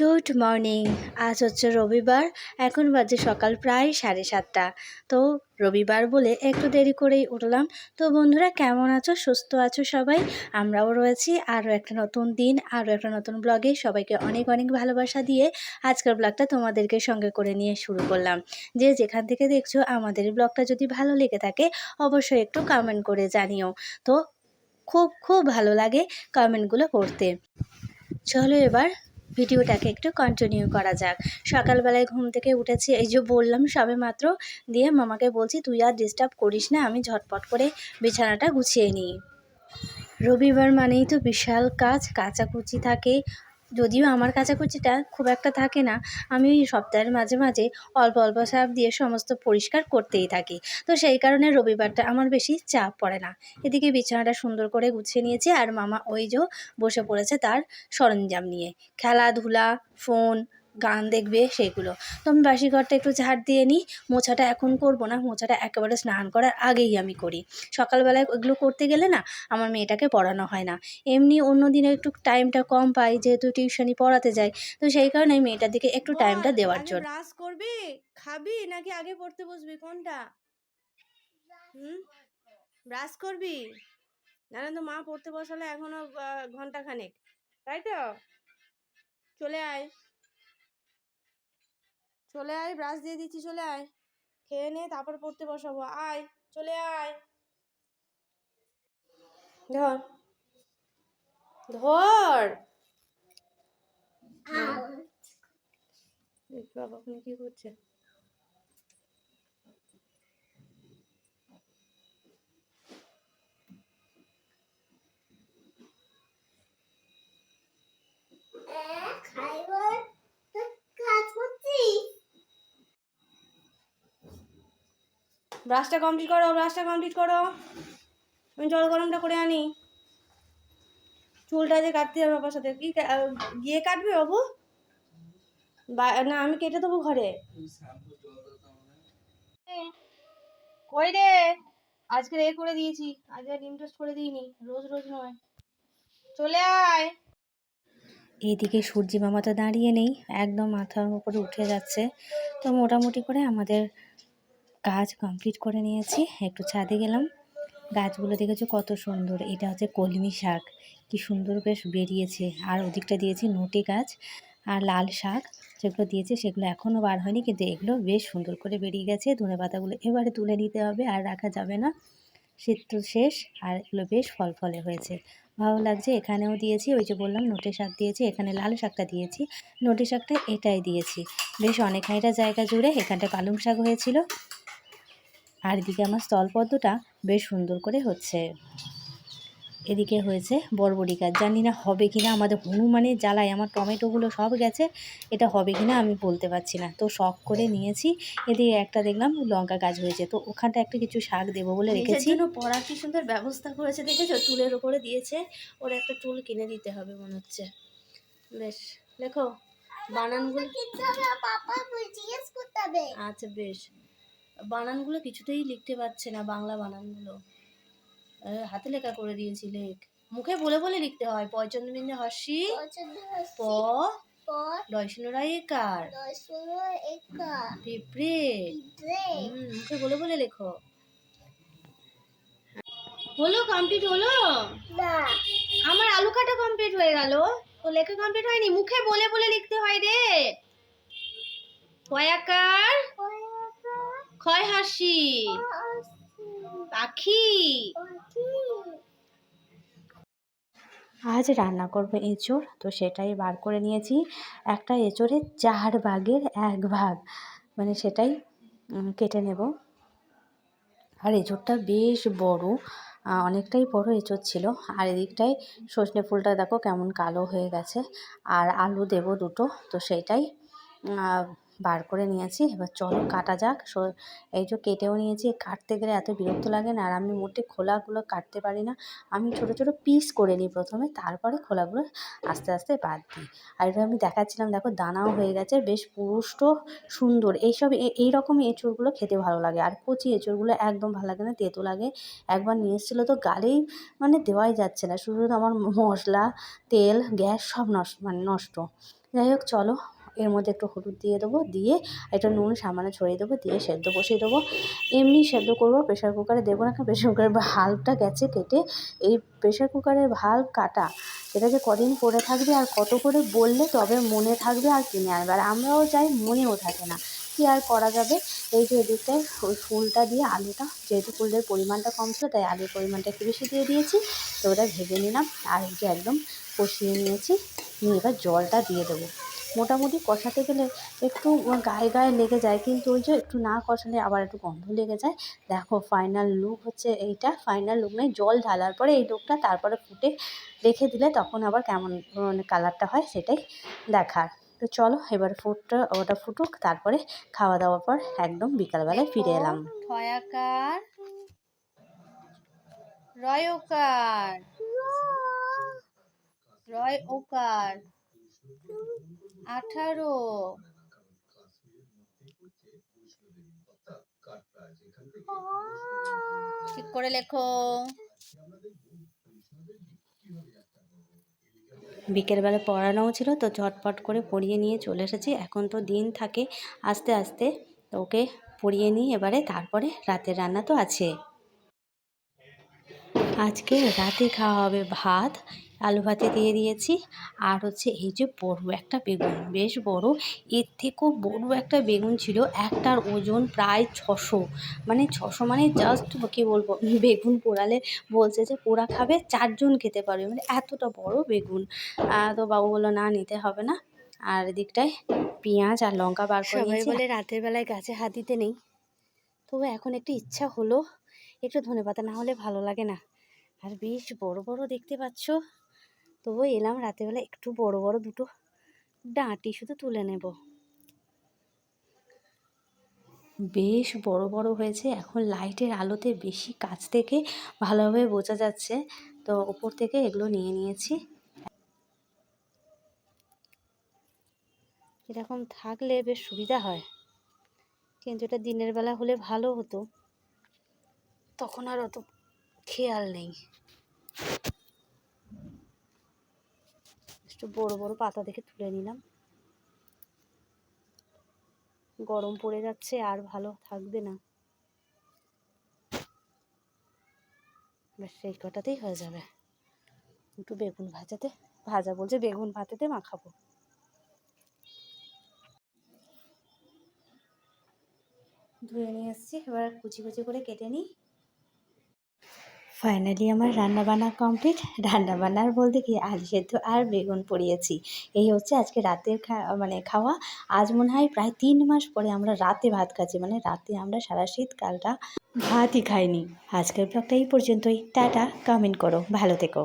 Good morning আজ হচ্ছে রবিবার। এখন বাজে সকাল প্রায় সাড়ে সাতটা। তো রবিবার বলে একটু দেরি করেই উঠলাম। তো বন্ধুরা, কেমন আছো? সুস্থ আছো সবাই? আমরাও রয়েছি। আরও একটা নতুন দিন, আরও একটা নতুন ব্লগে সবাইকে অনেক অনেক ভালোবাসা দিয়ে আজকের ব্লগটা তোমাদেরকে সঙ্গে করে নিয়ে শুরু করলাম। যে যেখান থেকে দেখছ আমাদের ব্লগটা যদি ভালো লেগে থাকে, অবশ্যই একটু কমেন্ট করে জানিও। তো খুব খুব ভালো লাগে কমেন্টগুলো করতে। চলো এবার ভিডিওটাকে একটু কন্টিনিউ করা যাক। সকালবেলায় ঘুম থেকে উঠেছি, এই যে বললাম সবে মাত্র, দিয়ে মামাকে বলছি, তুই আর ডিস্টার্ব করিস না, আমি ঝটপট করে বিছানাটা গুছিয়ে নিই। রবিবার মানেই তো বিশাল কাজ, কাচাকুচি থাকে যদিও আমার কাচাকুচিটা খুব একটা থাকে না, আমি ওই সপ্তাহের মাঝে মাঝে অল্প অল্প সাপ দিয়ে সমস্ত পরিষ্কার করতেই থাকি। তো সেই কারণে রবিবারটা আমার বেশি চাপ পড়ে না। এদিকে বিছানাটা সুন্দর করে গুছিয়ে নিয়েছি আর মামা ওই যে বসে পড়েছে তার সরঞ্জাম নিয়ে। খেলাধুলা, ফোন গান দেখবে সেইগুলো তো আমি বাসি ঘরটা একটু ঝাড় দিয়ে নিই মোছাটা এখন করব না মোছাটা একেবারে স্নান করার আগেই আমি করি। সকালবেলায় ওইগুলো করতে গেলে না আমার মেয়েটাকে পড়ানো হয় না। এমনি অন্য দিনে একটু টাইমটা কম পাই যেহেতু টিউশনি পড়াতে যাই তো সেই কারণে আমি মেয়েটার দিকে একটু টাইমটা দেওয়ার জন্য। ব্রাশ করবি? খাবি? নাকি আগে পড়তে বসবি? কোনটা? হুম? ব্রাশ করবি? জানেন তো মা পড়তে বসালে এখনও ঘণ্টা খানেক তাই তো? চলে আয়। চলে আয় ব্রাশ দিয়ে দিচ্ছি চলে আয়। খেয়ে নে তারপর পড়তে বসাবো। আয় চলে আয়। ধর। ধর। বাবা কি করছে ব্রাশটা কমপ্লিট করো ব্রাশটা কমপ্লিট করো। আমি জল গরমটা করে আনি। চুলটা যে কাটতে হবে বাবার সাথে। কি গিয়ে কাটবে বাবু? না, আমি কেটে দেবো ঘরে। কই রে? আজকে এ করে দিয়েছি। আজকে ডিম টোস্ট করে দিইনি। রোজ রোজ নয়। চলে আয়। এইদিকে সূর্যি মামা তো দাঁড়িয়ে নেই। একদম মাথার উপরে উঠে যাচ্ছে। তো মোটামুটি করে আমাদের কাজ কমপ্লিট করে নিয়েছি, একটু ছাদে গেলাম। গাছগুলো দেখেছ কত সুন্দর, এটা হচ্ছে কলমি শাক। কি সুন্দর বেশ বেরিয়েছে। আর ওদিকটা দিয়েছি নোটে গাছ আর লাল শাক, যেগুলো দিয়েছে সেগুলো এখনও বার হয়নি, কিন্তু এগুলো বেশ সুন্দর করে বেরিয়ে গেছে। ধনে পাতাগুলো এবারে তুলে নিতে হবে, আর রাখা যাবে না। শীত তো শেষ, আর এগুলো বেশ ফল ফলে হয়েছে। ভালো লাগছে, এখানেও দিয়েছি, ওই যে বললাম নোটে শাক দিয়েছি, এখানে লাল শাকটা দিয়েছি। নোটে শাকটা এটাই দিয়েছি। বেশ অনেকখানিটা জায়গা জুড়ে এখানটা পালং শাক হয়েছিল। আর এদিকে আমার স্থলপদ্মটা বেশ সুন্দর করে হচ্ছে। এদিকে হয়েছে বরবরি গাছ। জানি না হবে কি না আমাদের হনুমানের জ্বালায় আমার টমেটোগুলো সব গেছে এটা হবে কি না আমি বলতে পারছি না। তো শখ করে নিয়েছি এদিকে একটা দেখলাম লঙ্কা গাছ হয়েছে। তো ওখানটা একটা কিছু শাক দেবো বলে রেখেছি। পড়া কি সুন্দর ব্যবস্থা করেছে দেখেছ? টুলের উপরে দিয়েছে ওর একটা টুল কিনে দিতে হবে মনে হচ্ছে। বেশ লেখো বানানগুলো আচ্ছা বেশ। বানানগুলো কিছুতেই লিখতে পারছে না বাংলা বানানগুলো। হাতে লেখা করে দিয়েছি লেখ। মুখে বলে বলে লিখতে হয়। পয়চন্দ্রবিন্দু হর্ষি প দর্শনরাই পিঁপড়ে মুখে বলে বলে লেখো। হলো কমপ্লিট হলো? আমার আলু কাটা কমপ্লিট হয়ে গেল। তো লেখা কমপ্লিট হয়নি। মুখে বলে বলে লিখতে হয় রে। কয়াকার ক্ষয় হাসি। পাখি। আজ রান্না করব এঁচোড় তো সেটাই বার করে নিয়েছি। একটা এঁচোড়ের চার ভাগের এক ভাগ মানে সেটাই কেটে নেব। আর এঁচোড়টা বেশ বড় অনেকটাই বড় এঁচোড় ছিল। আর এদিকটায় সজনে ফুলটা দেখো কেমন কালো হয়ে গেছে। আর আলু দেব দুটো তো সেইটাই আহ, বার করে নিয়েছি। এবার চলো কাটা যাক। এই যে কেটেও নিয়েছি। কাটতে গেলে এত বিরক্ত লাগে না। আর আমি মোটে খোলাগুলো কাটতে পারি না। আমি ছোট ছোট পিস করে নিই প্রথমে। তারপরে খোলাগুলো আস্তে আস্তে বাদ দিই। আর এটা আমি দেখাচ্ছিলাম, দেখো দানাও হয়ে গেছে। বেশ পুষ্ট সুন্দর। এইসব এই রকম এঁচড়গুলো খেতে ভালো লাগে। আর কচি এঁচড়গুলো একদম ভালো লাগে না। তেতো লাগে। একবার নিয়ে এসেছিল তো গালেই মানে দেওয়াই যাচ্ছে না। শুধু আমার মশলা, তেল, গ্যাস সব নষ্ট মানে নষ্ট। যাই হোক, চলো এর মধ্যে একটু হলুদ দিয়ে দেবো, দিয়ে একটা নুন সামান্য ছড়িয়ে দেবো, দিয়ে সেদ্ধ বসিয়ে দেবো। এমনি সেদ্ধ করব প্রেশার কুকারে দেবো না প্রেশার কুকারের হালটা গেছে কেটে এই প্রেশার কুকারের ভাল্ব কাটা এটা যে কদিন পরে থাকবে আর কত করে বললে তবে মনে থাকবে আর কিনে আনবে। আর আমরাও যাই মনেও থাকে না, কি আর করা যাবে? এই যে এদিকটায় ওই ফুলটা দিয়ে আলুটা, যেহেতু ফুলের পরিমাণটা কম ছিল, তাই আলুর পরিমাণটা একটু বেশি দিয়ে দিয়েছি। তো ওটা ভেজে নিলাম, আর যে একদম কষিয়ে নিয়েছি, নিয়ে এবার জলটা দিয়ে দেবো। মোটামুটি কষাতে গেলে একটু গায়ে গায়ে লেগে যায়, কিন্তু ওই যে একটু না কষালে আবার একটু গন্ধ লেগে যায়। দেখো ফাইনাল লুক হচ্ছে এইটা ফাইনাল লুক নেই জল ঢালার পরে এই লুকটা তারপরে ফুটে রেখে দিলে তখন আবার কেমন মানে কালারটা হয় সেটাই দেখার। তো চলো এবার ফুটটা ওটা ফুটুক, তারপরে খাওয়া দাওয়ার পর একদম বিকালবেলায় ফিরে এলাম। ঠয়াকার রয়কার রয় ওকার আঠারো। ঠিক করে লেখো। বিকেলবেলা পড়ানোও ছিল, তো ঝটপট করে পড়িয়ে নিয়ে চলে এসেছি। এখন তো দিন থাকে আস্তে আস্তে, তো ওকে পড়িয়ে নিই এবারে, তারপরে রাতের রান্না তো আছে। আজকে রাতে খাওয়া হবে ভাত আলু ভাতে দিয়ে দিয়েছি। আর হচ্ছে এই যে বড় একটা বেগুন বেশ বড়। এর থেকেও বড় একটা বেগুন ছিল একটার ওজন প্রায় ছশো। মানে ছশো মানে জাস্ট কী বলব বেগুন পোড়ালে বলছে যে পোড়া খাবে চারজন খেতে পারবে। মানে এতটা বড় বেগুন। তো বাবু বলল না নিতে হবে না। আর এদিকটায় পেঁয়াজ আর লঙ্কা বার করে সবাই বলে রাতের বেলায় গাছে হাত দিতে নেই। তবু এখন একটু ইচ্ছা হলো একটু ধনে পাতা না হলে ভালো লাগে না। আর বেশ বড় বড় দেখতে পাচ্ছ। তবু এলাম রাতের বেলা একটু বড় বড় দুটো ডাঁটি শুধু তুলে নেব। বেশ বড় বড় হয়েছে এখন লাইটের আলোতে বেশি কাছ থেকে ভালোভাবে বোঝা যাচ্ছে। তো ওপর থেকে এগুলো নিয়ে নিয়েছি। এরকম থাকলে বেশ সুবিধা হয়। কিন্তু এটা দিনের বেলা হলে ভালো হতো। তখন আর অত খেয়াল নেই। একটু বড় বড় পাতা দেখে তুলে নিলাম। গরম পড়ে যাচ্ছে, আর ভালো থাকবে না। সেই কটাতেই হয়ে যাবে। একটু বেগুন ভাজাতে, ভাজা বলছে বেগুন ভাতেতে মাখাবো। ধুয়ে নিয়ে এসেছি, এবার কুচি কুচি করে কেটে নিই। ফাইনালি আমার রান্নাবান্না কমপ্লিট রান্না বান্নার বলতে কি, আলু সেদ্ধ আর বেগুন পড়িয়েছি। এই হচ্ছে আজকে রাতের মানে খাওয়া। আজ মনে হয় প্রায় তিন মাস পরে আমরা রাতে ভাত খাচ্ছি। মানে রাতে আমরা সারা শীতকালটা ভাতই খাইনি। আজকের ব্লগটা এই পর্যন্তই। টাটা কমেন্ট করো। ভালো থেকো।